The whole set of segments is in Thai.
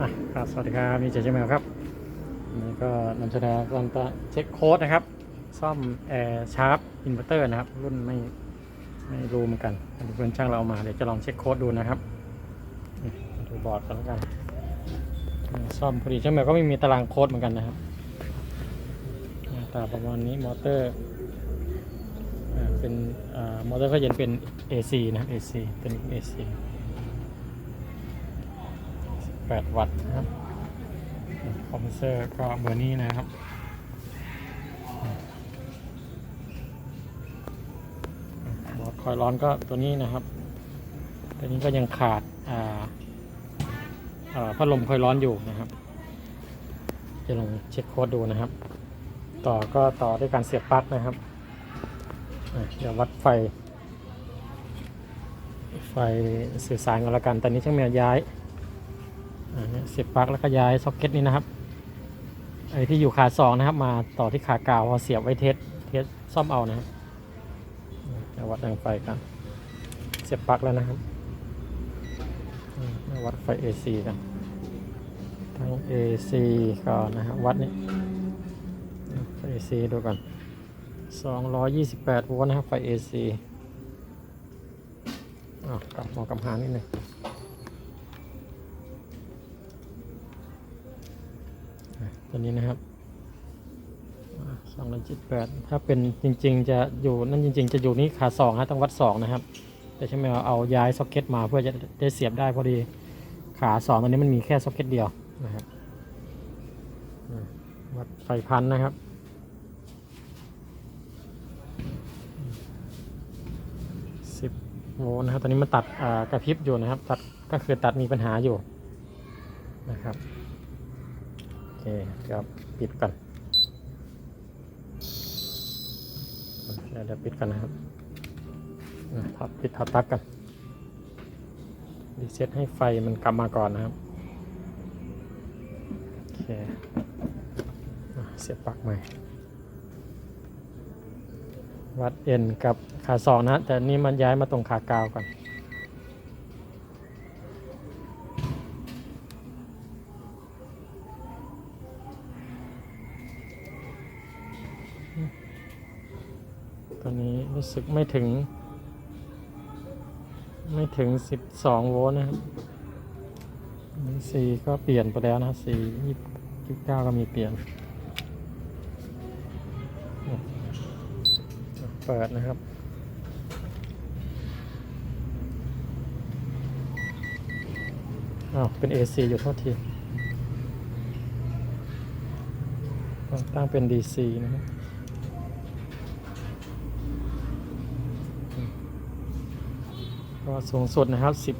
อะครับสวัสดีครับมีเจเจแมวครับนี่ก็นำเสนอการจะเช็คโค้ดนะครับ ซ่อมแอร์ชาร์ปอินเวอร์เตอร์นะครับ รุ่นไม่ไม่รู้เหมือนกันอันนี้เพื่อนช่างเราเอามาเดี๋ยวจะลองเช็คโค้ดดูนะครับดูบอร์ดกันแล้วกันซ่อมพอดีช่างแมวก็ไม่มีตารางโค้ดเหมือนกันนะครับหน้าตาประมาณนี้มอเตอร์เป็นอมอเตอร์ก็เย็นเป็น AC นะ AC เป็น AC 8 วัตต์นะครับคอมเพรสเซอร์ก็เบอร์นี้นะครับบอร์ดคอยร้อนก็ตัวนี้นะครับ ตัวนี้ก็ยังขาดอ่าาพัดลมคอยร้อนอยู่นะครับ จะลองเช็คโค้ดดูนะครับ ต่อก็ต่อด้วยการเสียบปลั๊กนะครับเดี๋ยววัดไฟ ไฟสื่อสารกันละกัน ตอนนี้ช่างแมวย้ายอ่าย เสียบปลั๊กแล้วก็ย้ายซ็อกเก็ตนี้นะครับไอ้ที่อยู่ขาสองนะครับ มาต่อที่ขากาวพอเสียบไว้เทสเทสซ่อมเอานะครับจะวัดแรงไฟกันเสียบปลั๊กแล้วนะครับวัดไฟ AC กันทั้ง AC ก่อนนะครับวัดนี่ไฟ AC ดูก่อน228โวลต์นะครับไฟ AC อะกลับมองกำหานิดหนึง ตัวนี้นะครับสองร้อยจิตแปดถ้าเป็นจริง ๆ จะอยู่นั่นจริง ๆ จะอยู่นี่ขาสองฮะต้องวัดสองนะครับ แต่ใช่ไหมเอาเอาย้ายซ็อกเก็ตมาเพื่อจะได้เสียบได้พอดีขาสองตัวนี้มันมีแค่ซ็อกเก็ตเดียวนะครับวัดไฟพันนะครับสิบโวลต์นะครับตอนนี้มันตัดกระพริบอยู่นะครับ ตัดก็คือตัดมีปัญหาอยู่นะครับ คเดี๋ยวปิดก่อนเดี๋ยวปิดกันนะครับอะถอดปิดถอดปลั๊กกันรีเซ็ตให้ไฟมันกลับมาก่อนนะครับโอเคเสียบปลั๊กใหม่ วัดเอ็นกับขาสองนะ แต่นี่มันย้ายมาตรงขากาวก่อน ตอนนี้รู้ สึกไม่ถึง ไม่ถึง 12 โวลต์นะครับสีก็เปลี่ยนไปแล้วนะสียี่สิบเก้าก็มีเปลี่ยน เปิดนะครับอ้าวเป็น AC อยู่เท่าทีต้องตั้งเป็น DC นะครับ ก็สูงสุดนะครับ 16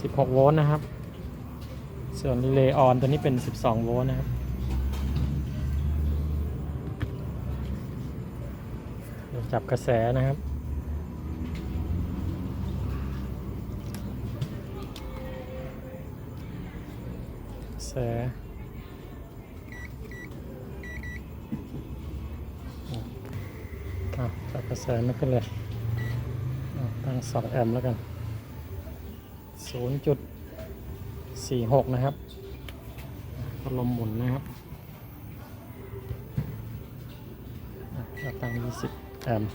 16 โวลต์นะครับ ส่วนรีเลย์ออนตัวนี้เป็น 12 โวลต์นะครับจับกระแสนะครับกระแสจับกระแสไม่ขึ้นเลย ตั้ง 2 แอมป์แล้วกัน 0.46 นะครับพัดลมหมุนนะครับอะเราตั้ง 20 แอมป์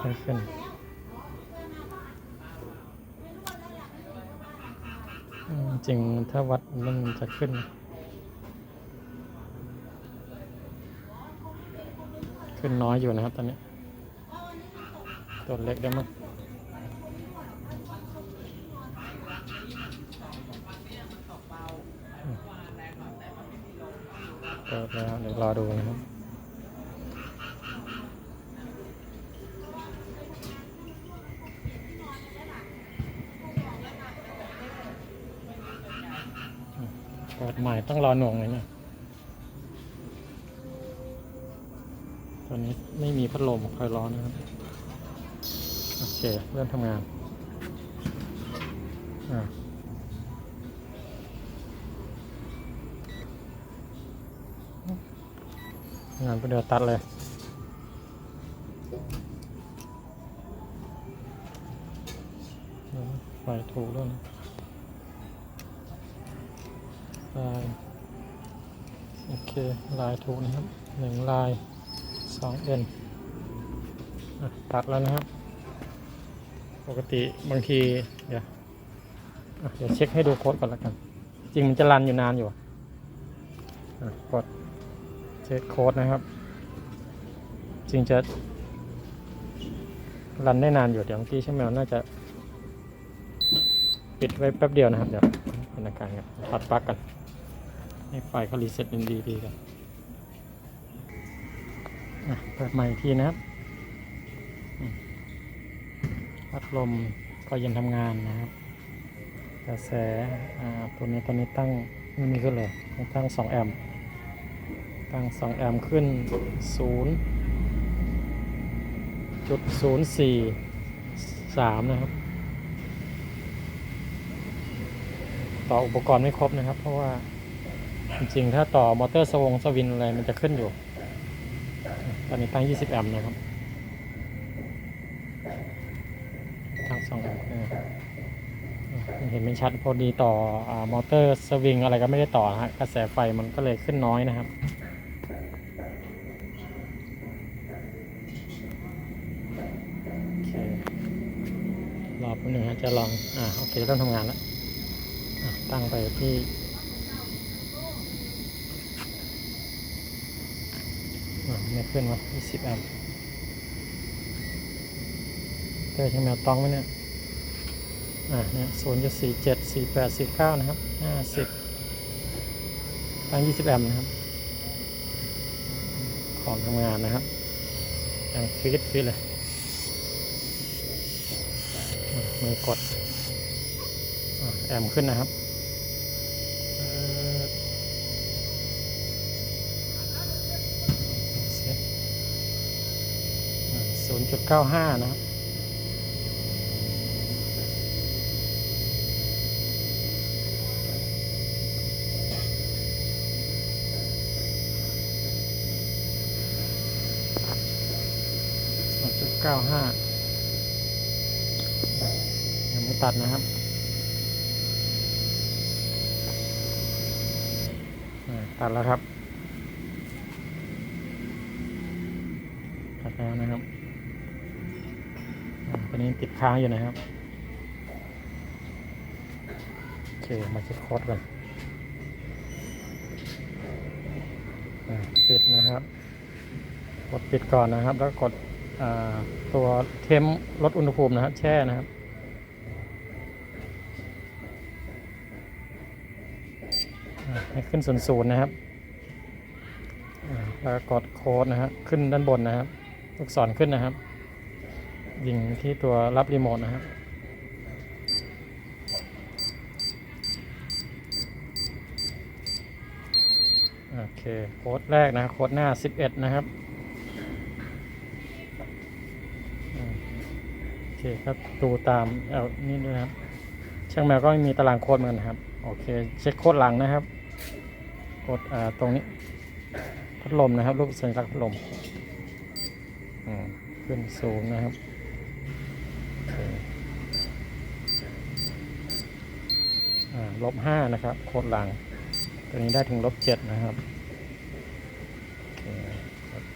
ขึ้นอืมจริงถ้าวัดมันจะขึ้น ขึ้นน้อยอยู่นะครับตอนนี้ตัวเล็กได้มั้งอืมเปิดแล้วเดี๋ยวรอดูนะครับอืมเปิดใหม่ต้องรอหน่วงเลยเนี่ยันนี้ไม่มีพัดลมคอยร้อนนะครับ โอเค เริ่มทำงานอ่างั้นก็เดี๋ยตัดเลย ไฟถูกแล้วนะลาย โอเค ลายถูกนะครับหนึ่งลาย สองเอ็นอะตัดแล้วนะครับ ปกติบางทีเดี๋ยวอะเดี๋ยวเช็คให้ดูโค้ดก่อนละกัน จริงมันจะรันอยู่นานอยู่กดเช็คโค้ดนะครับ จริงจะรันได้นานอยู่เดี๋ยวเมื่อกี้ใช่ไหมน่าจะปิดไว้แป๊บเดียวนะครับ เดี๋ยวเป็นอาการกันตัดปลั๊กกันให้ไฟเขารีเซ็ตเป็นดีๆกัน เปิดใหม่อีกทีนะครับพัดลมก็ยังทำงานนะครับ กระแสตัวนี้ตอนนี้ตั้งไม่มีขึ้นเลยตั้ง 2 แอมป์ตั้ง 2 แอมป์ขึ้น 0 จุดศูนย์สี่สามนะครับ ต่ออุปกรณ์ไม่ครบนะครับ เพราะว่าจริงๆ ถ้าต่อมอเตอร์สวงสวินอะไรมันจะขึ้นอยู่ ตอนนี้ตั้ง 20 แอมป์นะครับ ตั้ง2แอมป์นะเห็นไม่ชัดพอดีต่ออมอเตอร์สวิงอะไรก็ไม่ได้ต่อฮะกระแสไฟมันก็เลยขึ้นน้อยนะครับรอบหนึงฮะจะลอง อ่าโอเคเริ่มทำงานแล้วตั้งไปที่ อะไม่ขึ้นวะ20แอมป์เตอร์ใช้แมวต้องไหมเนี่ย อ่าเนี่ยศูนย์จุดสี่เจ็ดสี่แปดสี่เก้านะครับห้าสิบตั้งยี่สิบแอมป์นะครับ ของทำงานนะครับยังฟิตฟิตเลยมือกดอแอมขึ้นนะครับ ศูนย์จุดเก้าห้านะครับจุดเก้าห้ายังไม่ตัดนะครับตัดแล้วครับตัดแล้วนะครับ ตอนนี้ติดค้างอยู่นะครับ โอเค มาเช็คโค้ดก่อนปิดนะครับ กดปิดก่อนนะครับ แล้วกดตัวเทมลดอุณหภูมินะครับ แช่นะครับให้ขึ้นศูนย์ศูนย์นะครับแล้วกดโค้ดนะครับขึ้นด้านบนนะครับลูกศรขึ้นนะครับ ยิงที่ตัวรับรีโมทนะครับโอเค โค้ดแรกนะโค้ดหน้า 11 นะครับโอเคครับดูตามเอานี่ด้วยครับช่างแมวก็มีตารางโค้ดเหมือนกันะครับ โอเค เช็คโค้ดหลังนะครับกดอ่าตรงนี้พัดลมนะครับ รูปสัญลักษณ์พัดลมอืมขึ้นสูงนะครับ ลบห้านะครับ โค้ดหลัง ตัวนี้ได้ถึงลบเจ็ดนะครับ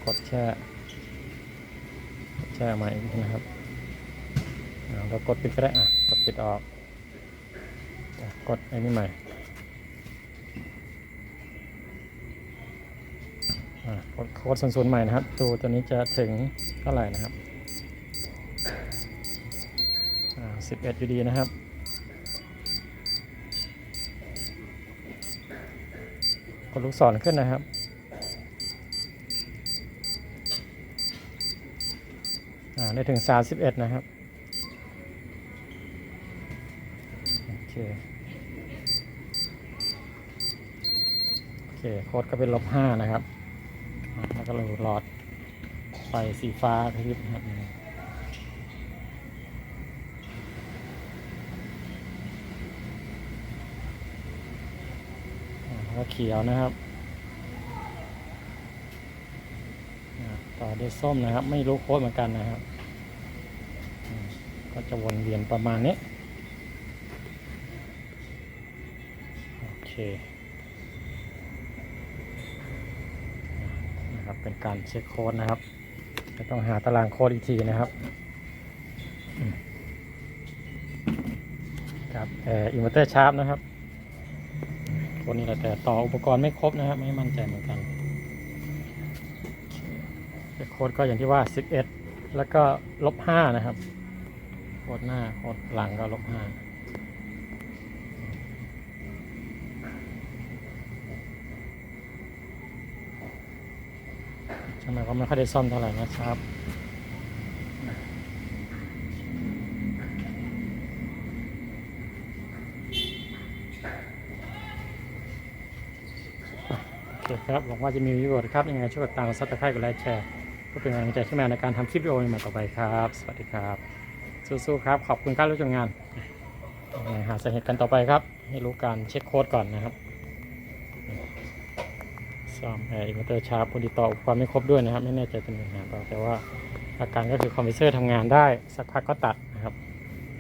กดแช่แช่ใหม่อีกนะครับเรากดปิดก็ได้อะกดปิดออก กดไอ้นี่ใหม่กดโค้ดศูนย์ศูนย์ใหม่นะครับ ตัวตัวนี้จะถึงเท่าไหร่นะครับ อ่าสิบเอ็ดอยู่ดีนะครับ กดลูกศรขึ้นนะครับอ่าได้ถึง 31 นะครับ โอเค โอเค โค้ดก็เป็นลบ 5 นะครับ แล้วก็เลยหลอดไฟสีฟ้ากระพริบนะครับาเขียวนะครับต่อด้วยส้มนะครับ ไม่รู้โค้ดเหมือนกันนะครับ ก็จะวนเวียนประมาณนี้ โอเคนะครับเป็นการเช็คโค้ดนะครับ จะต้องหาตารางโค้ดอีกทีนะครับครับเอออินเวอร์เตอร์ชาร์ปนะครับ โค้ดนี้แหละแต่ต่ออุปกรณ์ไม่ครบนะครับ ไม่มั่นใจเหมือนกันโค้ดก็อย่างที่ว่า 11 แล้วก็ลบ5นะครับ โค้ดหน้าโค้ดหลังก็ลบ5ใช่ไหมก็ไม่ค่อยได้ซ่อมเท่าไหร่นะครับ ครับหวังว่าจะมีประโยชน์ครับยังไงช่วยกดตามกดซับสไครต์กดไลค์แชร์เพื่อเป็นกำลังใจให้แมนในการทำคลิปวิดีโอใหม่ต่อไปครับ สวัสดีครับ สู้ๆครับ ขอบคุณครับรู้จบงานหาสาเหตุกันต่อไปครับให้รู้การเช็คโค้ดก่อนนะครับซ่อมแอร์อินเวอร์เตอร์ชาร์ปพอดีต่ออุปกรณ์ไม่ครบด้วยนะครับ ไม่แน่ใจเป็นยังไงเปล่าแต่ว่าอาการก็คือคอมพิวเตอร์ทำงานได้ สักพักก็ตัดนะครับ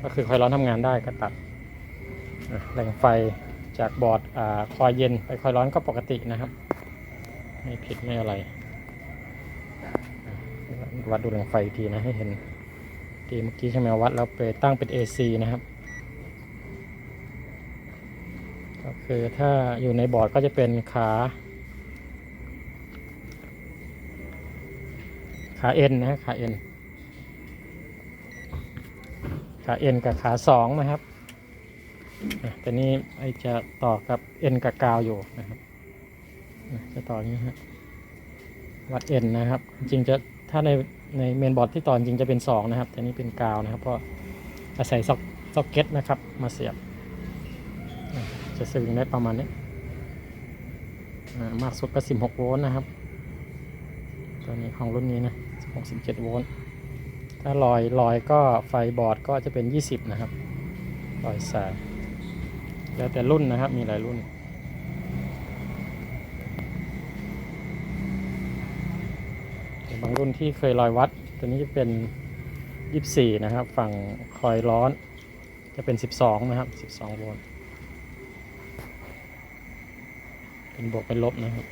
ก็คือคอยร้อนทำงานได้ก็ตัดแหล่งไฟจากบอร์ดคอยเย็นไปคอยร้อนก็ปกตินะครับ ไม่ผิดไม่อะไร วัดดูแหล่งไฟอีกทีนะให้เห็นทีเมื่อกี้ใช่ไหมวัดแล้วไปตั้งเป็น AC นะครับ ก็คือถ้าอยู่ในบอร์ดก็จะเป็นขาขาเอ็นนะขาเอ็นขาเอ็นกับขาสองนะครับแต่นี้ไอจะต่อกับเอ็นกับกาวอยู่นะครับ จะต่ออย่างนี้ฮะวัดเอ็นนะครับ จริงจะถ้าในในเมนบอร์ดที่ต่อจริงจะเป็นสองนะครับ แต่นี้เป็นกาวนะครับเพราะอาศัยซ็อกซ็อกเก็ตนะครับ มาเสียบอะจะสวิงได้ประมาณนี้มากสุดก็ 16 โวลต์นะครับ ตัวนี้ของรุ่นนี้นะ67โวลต์ถ้าลอยลอยก็ไฟบอร์ดก็จะเป็น 20 นะครับลอยสายแล้วแต่รุ่นนะครับมีหลายรุ่น บางรุ่นที่เคยลอยวัด ตัวนี้จะเป็น 24 นะครับ ฝั่งคอยร้อนจะเป็น 12 นะครับ 12 โวลต์เป็นบวกเป็นลบนะครับ